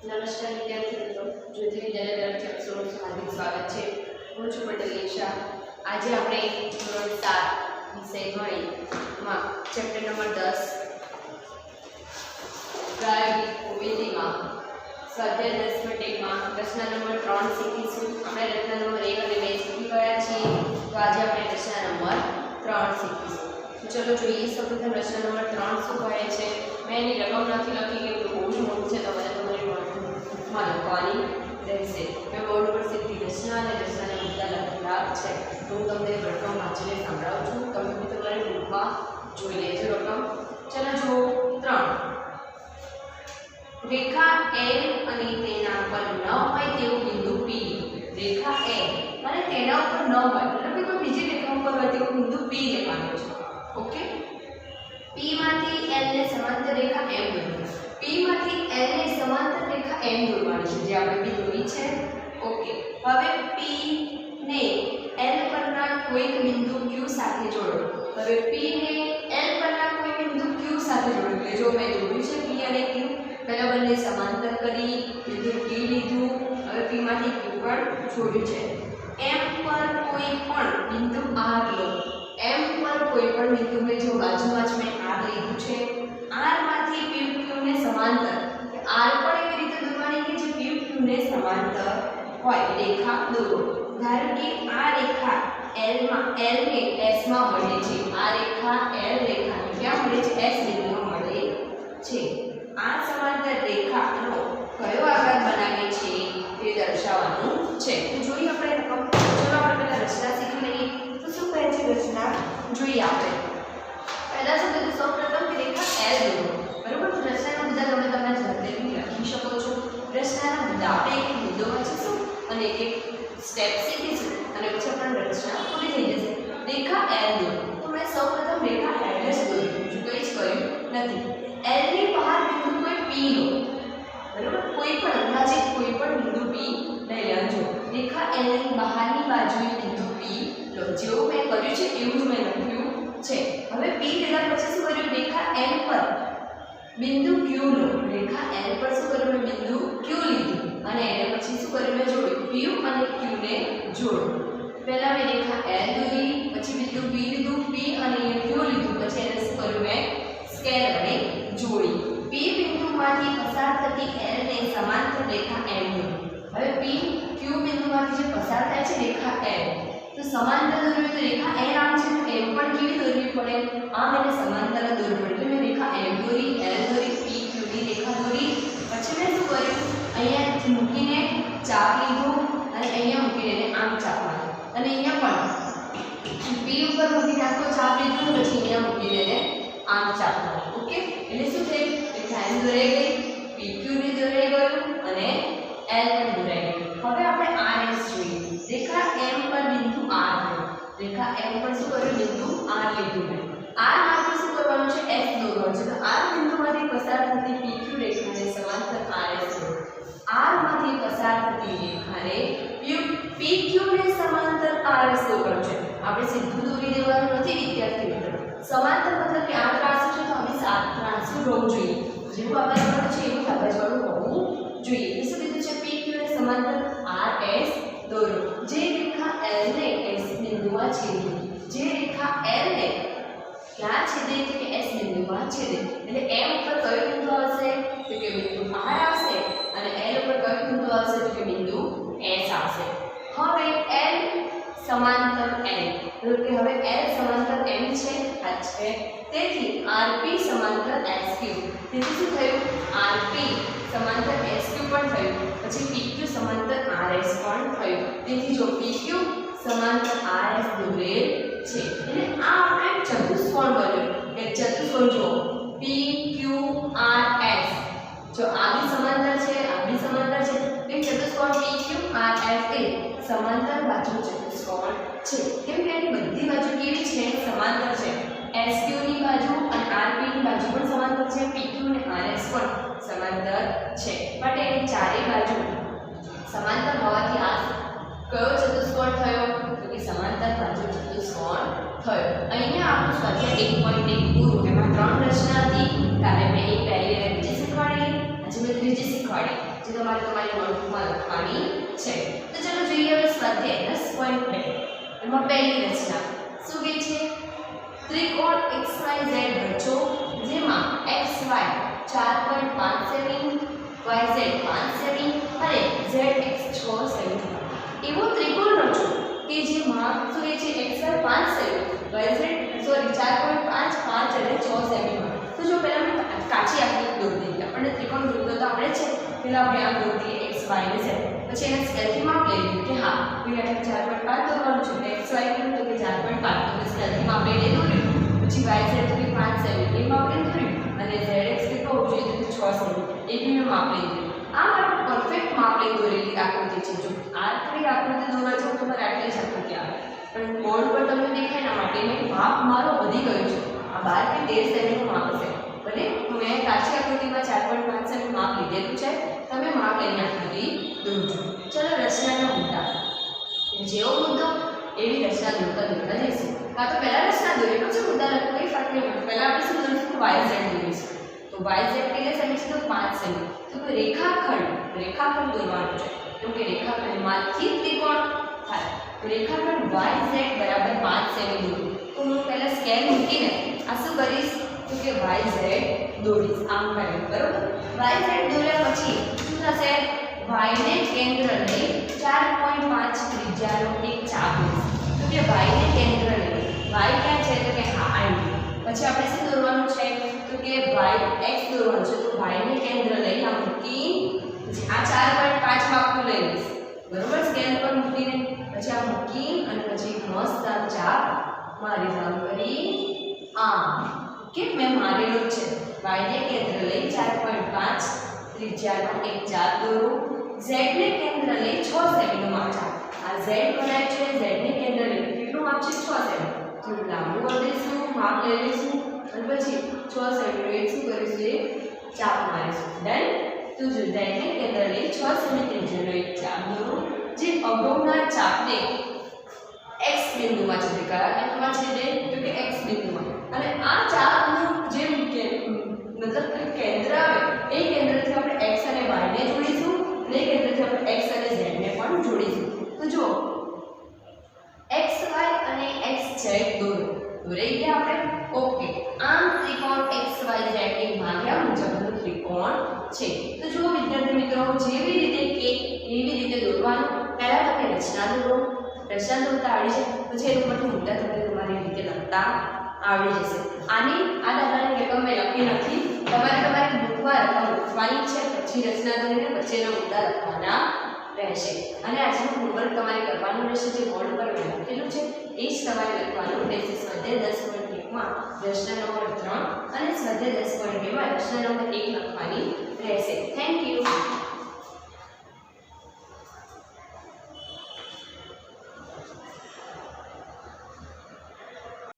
નમસ્કાર વિદ્યાર્થી મિત્રો. જ્યોતિ વિદ્યાલય તરફથી આપ હાર્દિક સ્વાગત છે. હું છું પટેલ નિશા. આજે આપણે ધોરણ સાત વિષય ગણિતમાં ચેપ્ટર નંબર દસ પ્રાયોગિક કુવેતીમાં સ્વાધ્યાય દસ મટેકમાં રચના નંબર ત્રણ શીખીશું. આપણે રચના નંબર એક અને બે શીખી ગયા છીએ. તો આજે આપણે રચના નંબર ત્રણ શીખીશું. ચલો જોઈએ સૌપ્રથમ રચના નંબર ત્રણ શું કહે છે? મેં એની રકમ નથી લખી કે બહુ જ મોટું છે તો મને તમારી નોટબુકમાં લખવાની રહેશે મેં બોર્ડ ઉપર સીધી રચના અને રચનાના મુદ્દા લખેલા છે. હું તમને રકમ વાંચીને સંભળાવું છું. તમે બી તમારી બુકમાં જોઈ લેજો રકમ. ચલો જુઓ, ત્રણ. રેખા એ અને તેના પર ન હોય તેવું બિંદુ પી. રેખા એ અને તેના ઉપર ન હોય. મતલબ કે કોઈ બીજી રેખા ઉપર હોય તેવું બિંદુ પી લેવાનું છે. ઓકે? પી માંથી એલ ને સમાંતર રેખા એમ બની. પી માંથી એલ ને સમાંતર રેખા M દોરવાની છે જે આપણે બી દોરી છે ઓકે હવે P ને L પરના કોઈક બિંદુ Q સાથે જોડો હવે P ને L પરના કોઈ બિંદુ Q સાથે જોડ્યું એટલે જો મેં જોડ્યું છે P અને Q. પહેલા બંને સમાંતર કરી લીધું, P લીધું. હવે P માંથી Q પણ જોડ્યું છે. M પર કોઈ પણ બિંદુ R લો. M પર કોઈ પણ બિંદુ મેં જો બાજુમાં જ મેં R લીધું છે. R માંથી P Q ને સમાંતર. R પણ એવી રીતે દોરવાની કે જે P Q ને સમાંતર હોય. રેખા દોરો. ધારો કે આ રેખા L માં L ને S માં મળે છે. આ રેખા L રેખાને ક્યાં મળે છે? S બિંદુમાં મળે છે. આ સમાંતર રેખાનો કયો આકાર બનાવે છે? તે દર્શાવવાનું છે. તો જોઈએ આપણે રકમ ચલો આપણે પહેલા રચના શીખી લઈએ. તો શું કહે છે રચના? જોઈએ આપણે. પહેલા શું કીધું? સૌપ્રથમ કે રેખા L દોરો બરોબર? તો રચનાના મુદ્દા તમે તમારા જાતે લખી શકો છો. રચનાના મુદ્દા આપણે એક મુદ્દો વાંચીશું અને એક સ્ટેપ શીખીશું અને પછી આપણી રચના પૂરી થઈ જશે રેખા L દોરો તો મેં સૌપ્રથમ રેખા L જ દોરી બીજું કંઈ જ કર્યું નથી L ની બહાર બિંદુ કોઈ P લો બરોબર કોઈ પણ અંદાજિત કોઈ પણ બિંદુ P લઈ લેજો રેખા L ની બહારની બાજુએ બિંદુ P લો જેવું મેં કર્યું છે એવું જ મેં લખ્યું છે હવે P લીધા પછી શું કર્યું? રેખા L પર બિંદુ Q લો। રેખા L પર શું કર્યું? મેં બિંદુ Q લીધું। અને એને પછી શું કર્યું મેં જોડ્યું P અને ક્યુને ને જોડો. પહેલાં મેં રેખા એલ દોરી પછી બિંદુ બી લીધું પી અને ક્યુ લીધું. પછી એને શું કર્યું મેં? સ્કેલ અને જોડી. પી બિંદુમાંથી પસાર થતી એલને સમાંતર રેખા એમ દોરી હવે પી ક્યુ બિંદુમાંથી જે પસાર થાય છે, રેખા એલ તો સમાંતર દોરવી હોય તો રેખા L આમ છે તો M પણ કેવી દોરવી પડે આમ એને સમાંતર દોરવી પડે એટલે મેં રેખા M દોરી L દોરી P Q ની રેખા દોરી પછી મેં શું કર્યું અહીંયા મૂકીને ચાપ લીધું અને અહીંયા મૂકીને એને આમ ચાપ માર્યો. અને અહીંયા પણ પી ઉપર મૂકીને આખો ચાપ લીધો પછી અહીંયા મૂકીને એને આમ ચાપ માર્યો. ઓકે? એટલે શું થયું રેખા M દોરાઈ ગઈ, PQ ને દોરાઈ ગયું અને એલ પણ દોરાઈ ગયું. હવે આપણે આર એસ જોઈએ. રેખા એમ પર બિંદુ આર લો રેખા એમ પર શું કર્યું? બિંદુ આર લીધું મેં આરમાંથી શું કરવાનું છે? એસ દોરવાનું છે. તો આર બિંદુમાંથી પસાર થતી PQ રેખાને સમાંતર RS દોરો R માંથી પસાર થતી રેખાને PQ ને સમાંતર RS દોરવાનું છે. આપણે સીધું દોરી દેવાનું નથી, વિદ્યાર્થી મિત્રો. સમાંતર મતલબ કે આ ત્રાસુ છે તો આપણે સાત ત્રાસુ હોવું જોઈએ. જેવું આગળ છે એવું કાગળવાળું હોવું જોઈએ. એ શું કીધું છે? PQ ને સમાંતર RS દોરો. જે રેખા L ને S બિંદુમાં છેદે. જે રેખા L ને ક્યાં છેદે? છે કે S બિંદુમાં છેદે. એટલે M ઉપર કયો બિંદુ આવશે? તો કે બિંદુ R આવશે. અને L ઉપર કયો બિંદુ આવશે? તો કે બિંદુ S આવશે. હવે L સમાંતર n. એટલે કે હવે L સમાંતર n છે, આ છે. તેથી RP સમાંતર SQ તેથી શું થયું? RP સમાંતર SQ પણ થયું. પછી PQ સમાંતર RS પણ થયું. તેથી જો PQ સમાંતર RS દોરેલ છે. એટલે આ આપણે ચતુષ્કોણ બન્યો કે ચતુષ્કોણ જો સમાંતર બાજુ ચતુષ્કોણ છે. કેમ કે એની બધી બાજુ કેવી છે? સમાંતર છે. SQ ની બાજુ અને RP ની બાજુ પણ સમાંતર છે. PQ અને RS પણ સમાંતર છે. માટે એની ચારેય બાજુ સમાંતર હોવાથી આ કયો ચતુષ્કોણ થયો? તો કે સમાંતર બાજુ ચતુષ્કોણ થયો. અહીંયા આપણું સ્વાધ્યાય એક પોઈન્ટ એક પૂરું. એમાં ત્રણ રચના હતી. ત્યારે મેં એક પહેલી અને બીજી શીખવાડી. આજે મેં ત્રીજી શીખવાડી. જે તમારે તમારી નોટબુકમાં લખવાની છે. તો ચલો જોઈએ હવે સ્વાધ્યાય દસ પોઈન્ટ બે એમાં પહેલી રચના. શું કહે છે? ત્રિકોણ ઝેડ રચો, જેમાં xy વાય ચાર પોઈન્ટ પાંચ સેમી વાય ઝેડ પાંચ સેમી અને એક્સ છ સેમી. એવો ત્રિકોણ રચો કે જેમાં, શું કહે છે વાય પાંચ સેમી વાય ઝેડ સોરી ચાર પોઈન્ટ પાંચ પાંચ અને છ સેમીમાં. તો જો પહેલાં આપણે કાચી આકૃતિ દોરી દઈએ આપણને ત્રિકોણ દોરતો તો આપણે છે. પહેલાં આપણે આ દોરી વાય અને પછી એને સ્કેલથી માપ લઈ લીધું કે હા ભાઈ આપણે ચાર પોઈન્ટ પાંચ દોરવાનું છે. એટલે એક્સ વાય કર્યું તો કે ચાર પોઈન્ટ પાંચ. તો પછી સ્કેલથી માપ લઈને દોર્યું પછી વાય ઝેડ તો કે પાંચ સેવન એ માપ લઈને દોર્યું અને ઝેડ એક્સ કે કહું છું જોઈએ તો છ સેવન એ બી મેં માપ લઈ લીધું આ મારું પરફેક્ટ માપ લઈ દોરેલી આકૃતિ છે. જો આ કઈ આકૃતિ દોરવા જાઉં તો મારે આટલી જ આકૃતિ આવે. પણ બોર્ડ પર તમને દેખાય એના માટે મેં માપ મારો વધી ગયો છે. આ બાર કે તેર સેવનનું માપ છે ભલે મેં કાચી આકૃતિમાં ચાર પોઈન્ટ પાંચ સેવન માપ લીધેલું છે. તમે માપ લઈને આકૃતિ દોરજો ચલો રચનાના મુદ્દા જેવો મુદ્દો એવી રચના દોરતા દોરતા જઈશું કાં તો પહેલા રચના દોરીએ પછી મુદ્દા લખો? કંઈ ફરક નહીં. પડે પહેલા આપણે શું દોરીશું વાય ઝેડ દોરીશું તો વાય ઝેડ કેટલા સેમી છે તો પાંચ સેમી તો કે રેખાખંડ રેખાખંડ દોરવાનું છે. કેમ કે રેખાખંડમાંથી ત્રિકોણ થાય. તો રેખાખંડ વાય ઝેડ બરાબર પાંચ સેમી દોરું. તો હું પહેલાં સ્કેલ મૂકીને આ શું કરીશ? તો કે વાય ઝેડ દોરીશ. આમ કરીને બરોબર? વાય ઝેડ દોર્યા પછી શું થશે? વાયને કેન્દ્ર લઈ ચાર પોઈન્ટ પાંચ ત્રિજ્યાનો એક ચાપ લઈશ કે વાયને કેન્દ્ર લઈ વાય ક્યાં છે તો કે હા આવી પછી આપણે શું દોરવાનું છે? તો કે વાય એક્સ દોરવાનું છે. તો વાયને કેન્દ્ર લઈ આ મૂકી આ ચાર પોઈન્ટ પાંચ માપનું લઈ લઈશ. બરોબર? સ્કેલ પર મૂકીને પછી આ મૂકી અને પછી મસ્ત આ ચાપ મારી આમ કરી. આમ. કે મેં મારેલું છે. વાયને કેન્દ્ર લઈ ચાર પોઈન્ટ પાંચ ત્રિજ્યાનો એક ચાપ દોરો. ઝેડને કેન્દ્ર લઈ છ સેમીનો ચાપ. આ ઝેડ બનાવે છે. ઝેડને કેટલું માપ છે છ સેમી થોડું લાંબુ કરી દઈશું, માપ લઈ લઈશું, અને પછી છ સેમીનું એક શું કરીશું એ ચાપ મારીશું. ડન તો જો ઝેડને કેન્દ્ર લઈ છ સેમી ત્રિજ્યાનો એક ચાપ દોરો. જે અગાઉના ચાપને એક્સ બિંદુમાં છે કયા એમાં છે જે તો કે એક્સ બિંદુમાં અને આ ચાપનું જે કે મતલબ કે કેન્દ્ર આવે એ કેન્દ્રથી આપણે એક્સ અને વાયને જોડીશું અને એ કેન્દ્રથી આપણે એક્સ અને ઝેડને પણ જોડીશું તો જુઓ એક્સ વાય અને ઝેડ દોરો. દોરાઈ ગયા આપણે? ઓકે. આમ ત્રિકોણ ઝેડ એ માગ્યા મુજબનું ત્રિકોણ છે. તો જુઓ વિદ્યાર્થી મિત્રો, જેવી રીતે કે એવી રીતે દોરવાનું, પહેલાં તમે રચના દોરો. રચના દોરતા આવડી જાય પછી એનું પરથી મુદ્દા તમને તમારી રીતે લખતા આવડી જશે. આની આ દાખલાની રકમ મેં લખી નથી. તમારે તમારી બુકમાં રકમ લખવાની છે. પછી રચના દોરીને પછી એના મુદ્દા લખવાના રહેશે અને આજનું હોમવર્ક તમારે કરવાનું રહેશે, જે બોર્ડ પર લખેલું છે, એ જ તમારે લખવાનું રહેશે. સ્વાધ્યાય દસ પોઈન્ટ એકમાં પ્રશ્ન નંબર ત્રણ અને સ્વાધ્યાય દસ પોઈન્ટ બેમાં પ્રશ્ન નંબર એક લખવાની રહેશે. Thank you